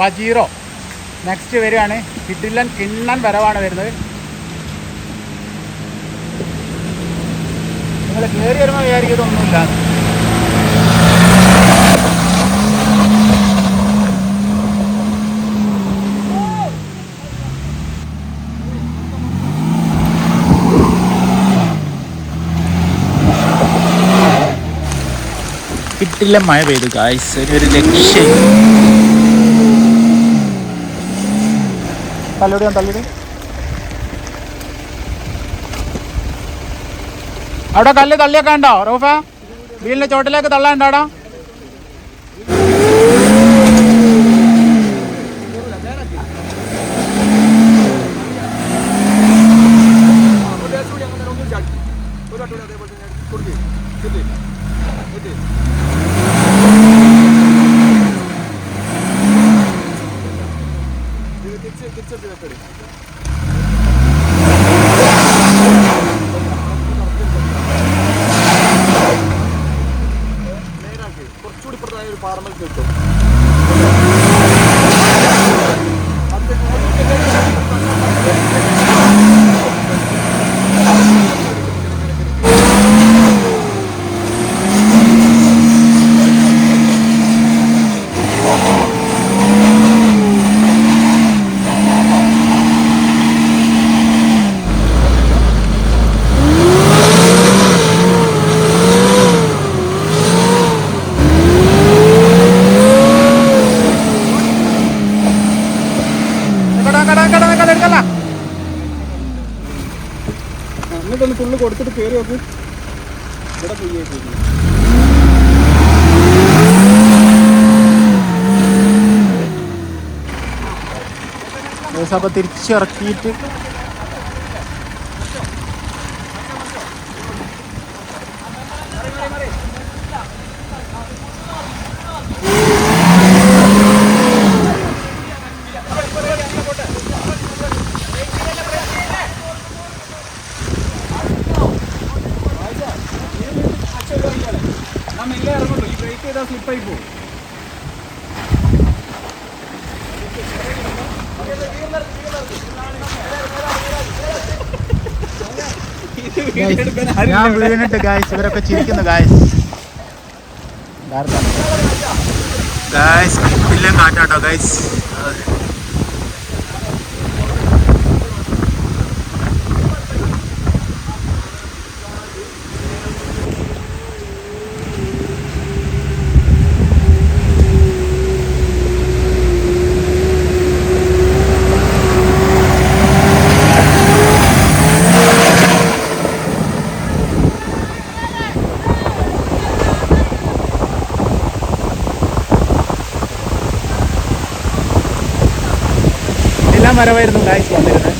Pajero. Next വരികയാണ് കിഡില്ലൻ കിണ്ണൻ വരവാണ് വരുന്നത്. നിങ്ങൾ കയറി വരുമ്പോൾ വിചാരിക്കുന്നതൊന്നുമില്ല കിട്ടില്ല മഴ പെയ്തു കായ്സ് ഒരു ലക്ഷ്യം. തള്ളിവിട് ഞാൻ തള്ളിവിട് അവിടെ കല്ല് തള്ളിയൊക്കെ ഉണ്ടോ? റൂഫ വീലിന്റെ ചോട്ടിലേക്ക് किती पिढ्याकडे എന്നിട്ടൊന്ന് ഫുള്ള് കൊടുത്തിട്ട് കയറി നോക്ക് ഇവിടെ പോയി അപ്പൊ തിരിച്ചിറക്കിയിട്ട് ഞാൻ മെല്ലെ ഇറങ്ങുള്ളൂ ഈ ബ്രേക്ക് ചെയ്താൽ സ്ലിപ്പായി പോകും ഞാൻ വീണിട്ട് ഗായ്സ് ഇവരൊക്കെ ചിരിക്കുന്നു ഗായ്സ് ഗായ്സ് കിട്ടില്ല കാറ്റാട്ടോ ഗായ്സ് മരമായിരുന്നു കാഴ്ച വന്നിരുന്നത്.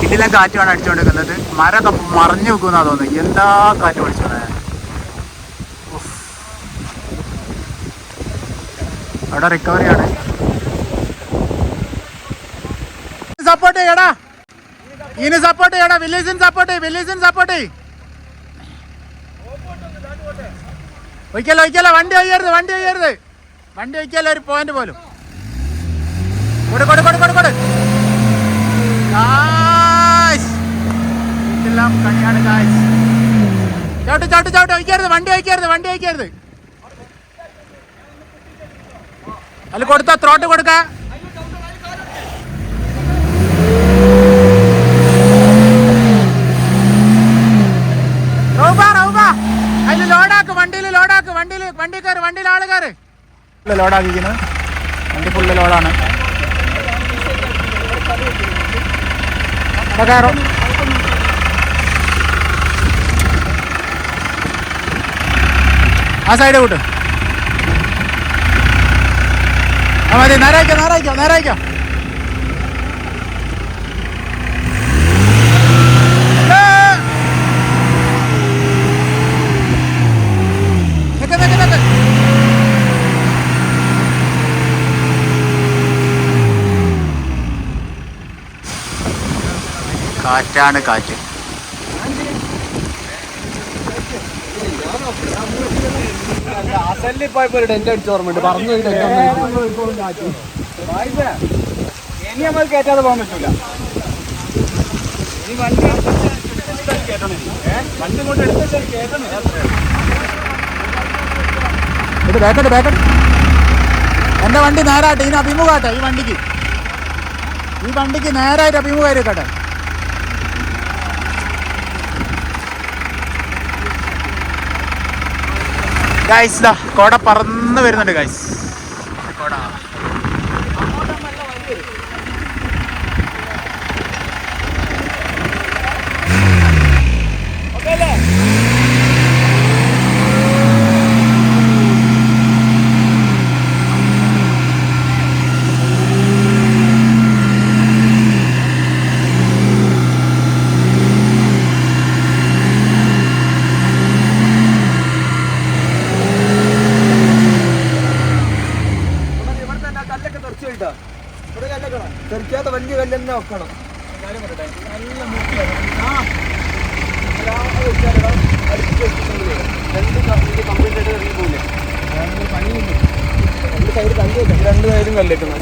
കിട്ടില്ല കാറ്റുമാണ് അടിച്ചുകൊണ്ടിരിക്കുന്നത്. മരമൊക്കെ മറഞ്ഞു വെക്കുന്ന തോന്നുന്നു എന്താ കാറ്റ് പഠിച്ചത് അവിടെ റിക്കവറി ആണ്. സപ്പോർട്ട് ചെയ്യടാ. ഇനി സപ്പോർട്ട് ചെയ്യടാ. വില്ലേജിന് സപ്പോർട്ട് ചെയ്യ്. വില്ലേജിന് സപ്പോർട്ട് ചെയ്യ്. ഒരിക്കല ഒരിക്കല വണ്ടി ഒയ്യരുത് വണ്ടി ഒയ്യരുത് വണ്ടി ഒയ്ക്കല്ല ഒരു പോയിന്റ് പോലും. കൊടു കൊടു കൊടു കൊടു കൊടു. ഇതെല്ലാം കണിയാണ് ഗായ്സ് ചവിട്ട് ചവിട്ട് ചവിട്ട്. ഒയ്ക്കരുത് വണ്ടി അയക്കരുത് വണ്ടി അയക്കരുത്. അതിൽ കൊടുത്ത ത്രോട്ട് കൊടുക്ക. അതിൽ ലോഡാക്ക് വണ്ടിയിൽ ലോഡാക്ക് വണ്ടിയിൽ വണ്ടി കയറി വണ്ടിയിൽ ആൾ കയറി. ലോഡാക്കിക്കുന്നത് വണ്ടി ഫുള്ള് ലോഡാണ്. ഇവിടെ ആ സൈഡ് കൂട്ട് ആ മതി നേരായിക്കോ നേരായിക്കോ നേരായിക്കോ ഏ! നിക്ക് നിക്ക് നിക്ക് കാറ്റാണ് കാറ്റ് ആ ടെസലിൽ പോയപ്പോ ഒരു ഡെന്റ് അടിച്ച് ഓർമ്മയുണ്ട്. കാറ്റ് ഇനി നമ്മൾ കയറ്റാതെ പോകാൻ പറ്റൂല. ഇനി വണ്ടി കേട്ടണേ വണ്ടി കൊണ്ട് എടുത്ത കേട്ടണേ ഇത് ബാക്കട്ട് ബാക്കട്ട് എന്റെ വണ്ടി നേരാട്ടെ ഇതിന് അഭിമുഖാട്ടെ ഈ വണ്ടിക്ക്. ഈ വണ്ടിക്ക് നേരായിട്ട് അഭിമുഖമായിരിക്കട്ടെ ഗൈസ് ദാ കോട പറന്ന് വരുന്നുണ്ട് ഗൈസ് കോട ഇവിടെ തന്നെ ആ കല്ലൊക്കെ തെറിച്ചു പോയിട്ടാ ഇവിടെ കല്ലൊക്കെ തെറിക്കാത്ത വലിയ കല്ല് തന്നെ വെക്കണം കാര്യം പറയട്ടെ നല്ല മുട്ടിയാണ് ആ ഒരാളെ വെച്ചാലെടാ, കല്ലെന്നെ വെക്കണം രണ്ട് സൈഡും കല്ലേക്കുന്നത് വെക്കണം രണ്ട് സൈഡും കല്ല് വെക്കണം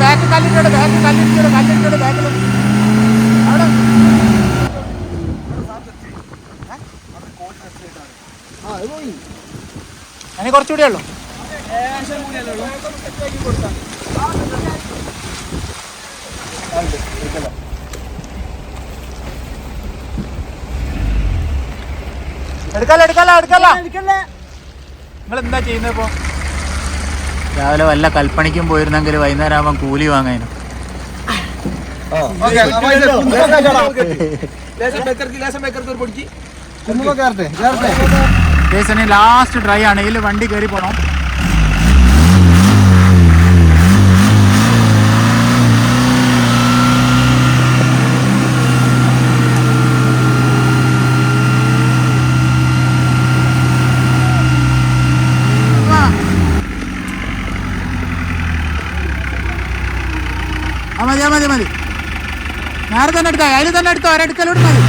ബാക്ക് കല്ലിട്ടോട് ബാക്ക് കല്ലിട്ടോട് കല്ലിട്ടോട് ബാക്കിൽ അവിടെ ആ അത് പോയി കുറച്ചുകൂടെ ഉള്ളൂ എടുക്കല്ല എടുക്കല്ല എടുക്കല്ല നിങ്ങൾ എന്താ ചെയ്യുന്നത് ഇപ്പോ രാവിലെ വല്ല കൽപ്പണിക്കും പോയിരുന്നെങ്കിൽ വൈകുന്നേരം ആവാൻ കൂലി വാങ്ങാനും ലേശം ബേക്കർക്ക് ലേശം ബേക്കർക്ക് ഒരു പൊടിക്ക് കേസിന് ലാസ്റ്റ് ഡ്രൈ ആണ്. ഇതിൽ വണ്ടി കയറി പോണം. ആ മതി ആ മതി മതി. നേരെ തന്നെ എടുത്തോ അതിൽ തന്നെ എടുത്തോ ഒരെടുക്കലോട്ട് മതി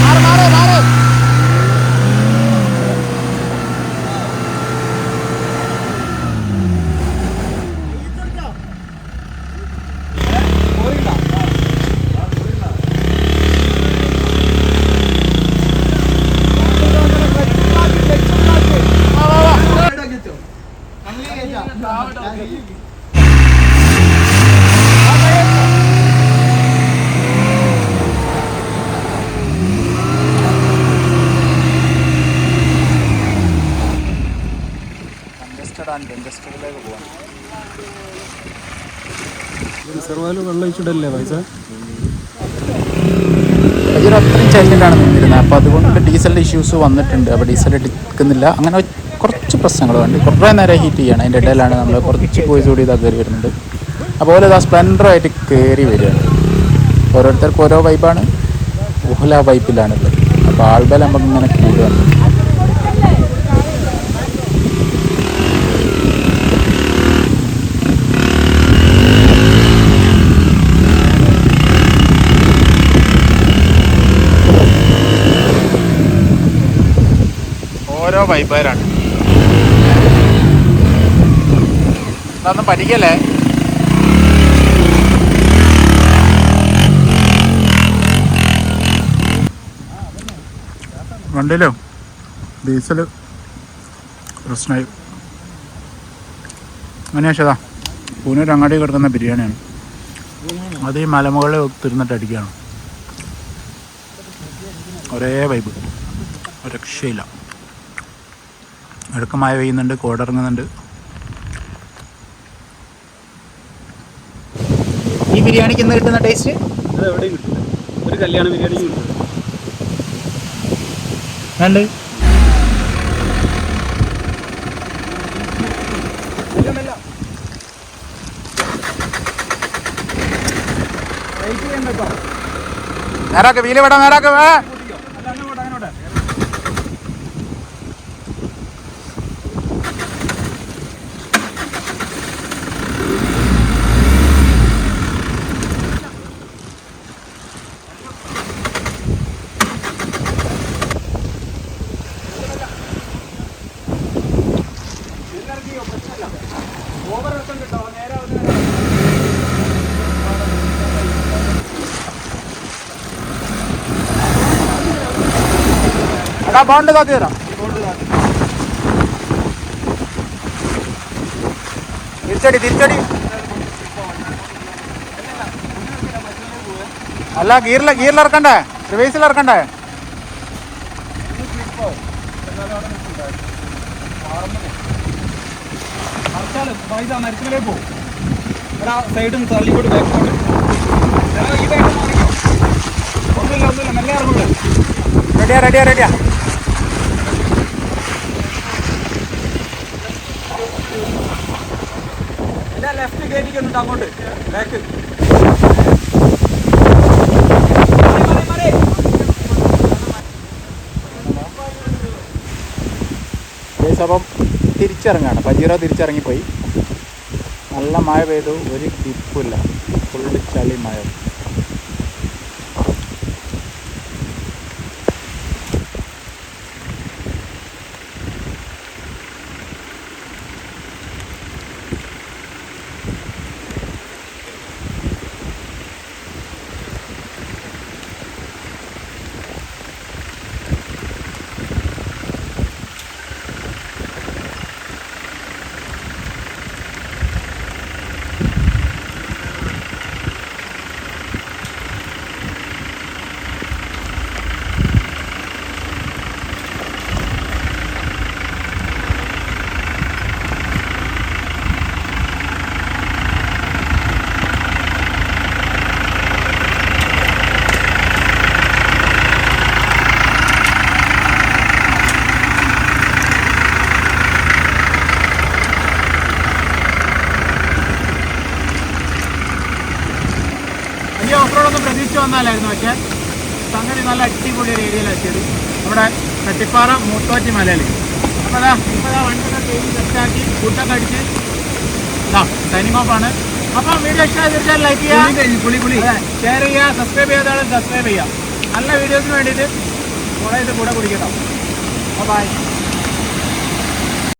മാറ് മാറ് മാറ് വാ വാ വാ കൺജസ്റ്റഡ് ആൻഡ് കൺജസ്റ്റഡിലേക്ക് പോകാം റിസർവാൽ വെള്ളം ഒഴിച്ചിടല്ലേ പൈസ? ഇതിൽ അത്രയും ചൈലന്റാണ് നിന്നിരുന്നത്. അപ്പോൾ അതുകൊണ്ട് ഡീസലിന്റെ ഇഷ്യൂസ് വന്നിട്ടുണ്ട്. അപ്പോൾ ഡീസൽ എടുക്കുന്നില്ല. അങ്ങനെ കുറച്ച് പ്രശ്നങ്ങൾ വണ്ടി കുറേ നേരം ഹീറ്റ് ചെയ്യണം. അതിന്റെ ഇടയിലാണ് നമ്മൾ കുറച്ച് പോയിസ് കൂടി ഇതാ കയറി വരുന്നുണ്ട് അതുപോലെ ഇതാ സ്പ്ലെൻഡറായിട്ട് കയറി വരികയാണ്. ഓരോരുത്തർക്കും ഓരോ വൈബാണ് ഓല വൈപ്പിലാണുള്ളത് അപ്പോൾ ആൾബലം നമുക്ക് ഇങ്ങനെ കൂടുകയാണ് ഓരോ വൈബാരാണ് അതൊന്നും പഠിക്കല്ലേ? വണ്ടിയിലോ? ഡീസൽ പ്രശ്നമായി അങ്ങനെയാ പൂനൂർ അങ്ങാടി കിടക്കുന്ന ബിരിയാണിയാണ്. അത് ഈ മലമുകളിൽ തിരുന്നിട്ട് അടിക്കുകയാണ്. ഒരേ വൈബ് രക്ഷയില്ല. ഇടയ്ക്ക് മഴ പെയ്യുന്നുണ്ട് കോടിറങ്ങുന്നുണ്ട്. ഈ ബിരിയാണിക്ക് ഇന്ന് കിട്ടുന്ന ടേസ്റ്റ് അത് കിട്ടില്ല ഒരു കല്യാണ ബിരിയാണിയും കിട്ടില്ല വേണ്ട നേരാക്ക് വീൽ വിടാം നേരാക്ക് വേ എടാ ബോണ്ട് കാത്തി തരാം. തിരിച്ചടി തിരിച്ചടി. അല്ല ഗീറിൽ ഗീറിൽ ഇറക്കണ്ടേ? റിവേഴ്സിൽ ഇറക്കണ്ടേ? പൈസ മരത്തിലേ പോകും എടാ സൈഡിൽ നിന്ന് തള്ളിക്കൂട്ട് ബാക്കോട്ട് ഈ ബാക്ക് ഒന്നുമില്ല ഒന്നുമില്ല മെല്ലെ ഇറങ്ങൂടെ റെഡിയാ റെഡിയാ റെഡിയാ എന്റെ ലെഫ്റ്റ് കയറ്റിക്കുന്നുണ്ട് അങ്ങോട്ട്. ബാക്ക് അപ്പം തിരിച്ചിറങ്ങാണ്. പജീറ തിരിച്ചിറങ്ങിപ്പോയി. നല്ല മഴ പെയ്തു. ഒരു ടിപ്പില്ല ഫുള്ള് ചളി മഴ. ഓഫ് റോഡൊന്നും പ്രതീക്ഷിച്ച് വന്നാലായിരുന്നു. പക്ഷേ സംഗതി നല്ല അടിപൊളി ഒരു ഏരിയയിലെത്തിയത് നമ്മുടെ കട്ടിപ്പാറ മൂത്തോറ്റി മലയിൽ. അപ്പോൾ അതാ ഇപ്പോൾ ആ വണ്ടിയൊക്കെ കയറി സെറ്റാക്കി ഫുഡൊക്കെ അടിച്ച്. ഇതാ സൈനിങ് ഓഫ് ആണ്. അപ്പോൾ വീഡിയോ ഇഷ്ടമായി തീർച്ചയായും ലൈക്ക് ചെയ്യുക. പുളി പുളി ഷെയർ ചെയ്യുക. സബ്സ്ക്രൈബ് ചെയ്താലും സബ്സ്ക്രൈബ് ചെയ്യുക. നല്ല വീഡിയോസിന് വേണ്ടിയിട്ട് കുറേ ഇത് കൂടെ കുടിക്കണം ബൈ